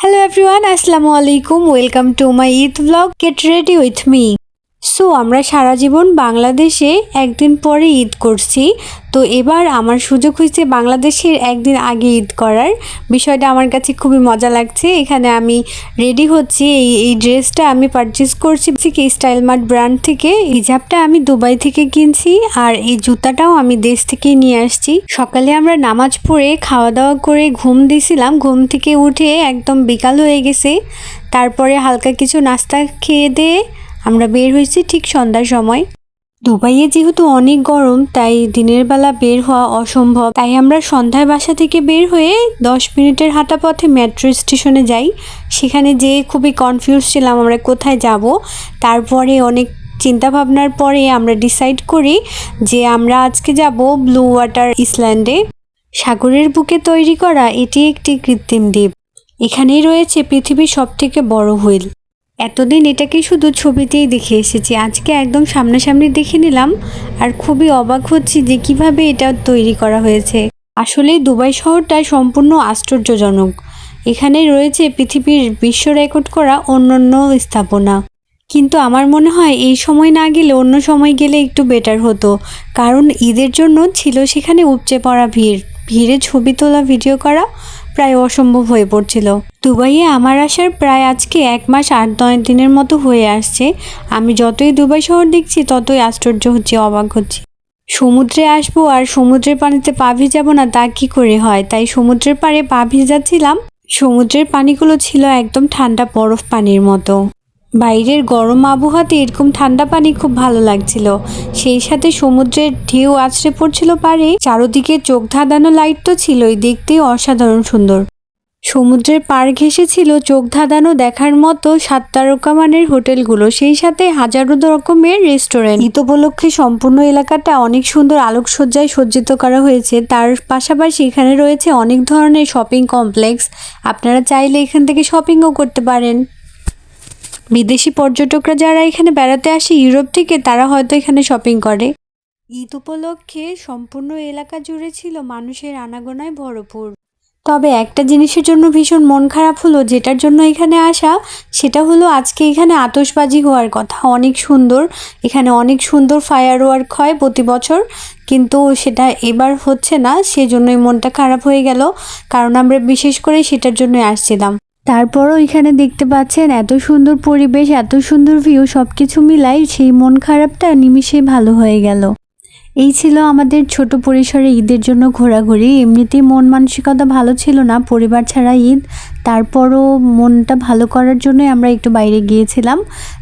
Hello everyone আসসালামু আলাইকুম welcome to my Eid blog get ready with me So আমরা সারা জীবন বাংলাদেশে একদিন পরে ঈদ করছি। তো এবার আমার সুযোগ হয়েছে বাংলাদেশের একদিন আগে ঈদ করার। বিষয়টা আমার কাছে খুবই মজা লাগছে। এখানে আমি রেডি হচ্ছি। এই এই ড্রেসটা আমি পারচেস করছি। কি স্টাইল মার্ট ব্র্যান্ড থেকে। এই হিজাবটা আমি দুবাই থেকে কিনছি আর এই জুতাটাও আমি দেশ থেকে নিয়ে আসছি। সকালে আমরা নামাজ পড়ে খাওয়া দাওয়া করে ঘুম দিয়েছিলাম। ঘুম থেকে উঠে একদম বিকাল হয়ে গেছে। তারপরে হালকা কিছু নাস্তা খেয়ে দিয়ে আমরা বের হয়েছি ঠিক সন্ধ্যার সময়। দুবাইয়ে যেহেতু অনেক গরম, তাই দিনের বেলা বের হওয়া অসম্ভব। তাই আমরা সন্ধ্যায় বাসা থেকে বের হয়ে দশ মিনিটের হাঁটা পথে মেট্রো স্টেশনে যাই। সেখানে যেয়ে খুবই কনফিউজ ছিলাম আমরা কোথায় যাব। তারপরে অনেক চিন্তা ভাবনার পরে আমরা ডিসাইড করি যে আমরা আজকে যাব ব্লু ওয়াটার ইসল্যান্ডে সাগরের বুকে তৈরি করা এটি একটি কৃত্রিম দ্বীপ। এখানেই রয়েছে পৃথিবীর সবথেকে বড় হুইল। এতদিন এটাকে শুধু ছবিতেই দেখে এসেছি। আজকে একদম সামনাসামনি দেখে নিলাম আর খুবই অবাক হচ্ছি যে কীভাবে এটা তৈরি করা হয়েছে। আসলে দুবাই শহরটা সম্পূর্ণ আশ্চর্যজনক। এখানে রয়েছে পৃথিবীর বিশ্ব রেকর্ড করা অন্যান্য স্থাপনা। কিন্তু আমার মনে হয় এই সময় না গেলে অন্য সময় গেলে একটু বেটার হতো, কারণ ঈদের জন্য ছিল সেখানে উপচে পড়া ভিড়। ভিড়ে ছবি তোলা, ভিডিও করা প্রায় অসম্ভব হয়ে পড়ছিল। দুবাইয়ে আমার আসার প্রায় আজকে এক মাস আট নয় দিনের মতো হয়ে আসছে। আমি যতই দুবাই শহর দেখছি, ততই আশ্চর্য হচ্ছে, অবাক হচ্ছি। সমুদ্রে আসব আর সমুদ্রের পানিতে পা ভিজাবো না, তা কি করে হয়? তাই সমুদ্রের পাড়ে পা ভিজাচ্ছিলাম। সমুদ্রের পানিগুলো ছিল একদম ঠান্ডা বরফ পানির মতো। বাইরের গরম আবহাওয়াতে এরকম ঠান্ডা পানি খুব ভালো লাগছিল। সেই সাথে সমুদ্রের ঢেউ আছড়ে পড়ছিল পারে। চারদিকে চোখ ধাঁধানো লাইট তো ছিলই, দেখতে অসাধারণ সুন্দর। সমুদ্রের পার ঘেসে ছিল চোখ ধাঁধানো দেখার মতো সাত তারকা মানের হোটেলগুলো, সেই সাথে হাজারো রকমের রেস্টুরেন্ট ঈদ উপলক্ষে সম্পূর্ণ এলাকাটা অনেক সুন্দর আলোকসজ্জায় সজ্জিত করা হয়েছে। তার পাশাপাশি এখানে রয়েছে অনেক ধরনের শপিং কমপ্লেক্স আপনারা চাইলে এখান থেকে শপিংও করতে পারেন। বিদেশি পর্যটকরা যারা এখানে বেড়াতে আসে ইউরোপ থেকে, তারা হয়তো এখানে শপিং করে। ঈদ উপলক্ষে সম্পূর্ণ এলাকা জুড়ে ছিল মানুষের আনাগোনায় ভরপুর। তবে একটা জিনিসের জন্য ভীষণ মন খারাপ হলো, যেটার জন্য এখানে আসা, সেটা হলো আজকে এখানে আতশবাজি হওয়ার কথা। অনেক সুন্দর, এখানে অনেক সুন্দর ফায়ার ওয়ার্ক হয় প্রতি বছর, কিন্তু সেটা এবার হচ্ছে না, সেজন্যই মনটা খারাপ হয়ে গেল। কারণ আমরা বিশেষ করে সেটার জন্য আসছিলাম। তারপরও এখানে দেখতে পাচ্ছেন এত সুন্দর পরিবেশ, এত সুন্দর ভিউ সব কিছু মিলাই সেই মন খারাপটা নিমিষেই ভালো হয়ে গেল। এই ছিল আমাদের ছোট পরিসরে ঈদের জন্য ঘোরাঘুরি। এমনিতেই মন মানসিকতা ভালো ছিল না, পরিবার ছাড়া ঈদ। তারপরও মনটা ভালো করার জন্যই আমরা একটু বাইরে গিয়েছিলাম।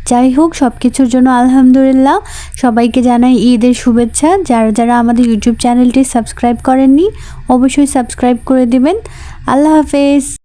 যাই হোক সব কিছুর জন্য আলহামদুলিল্লাহ। সবাইকে জানাই ঈদের শুভেচ্ছা। যারা যারা আমাদের ইউটিউব চ্যানেলটি সাবস্ক্রাইব করেননি, অবশ্যই সাবস্ক্রাইব করে দেবেন। আল্লাহ হাফেজ।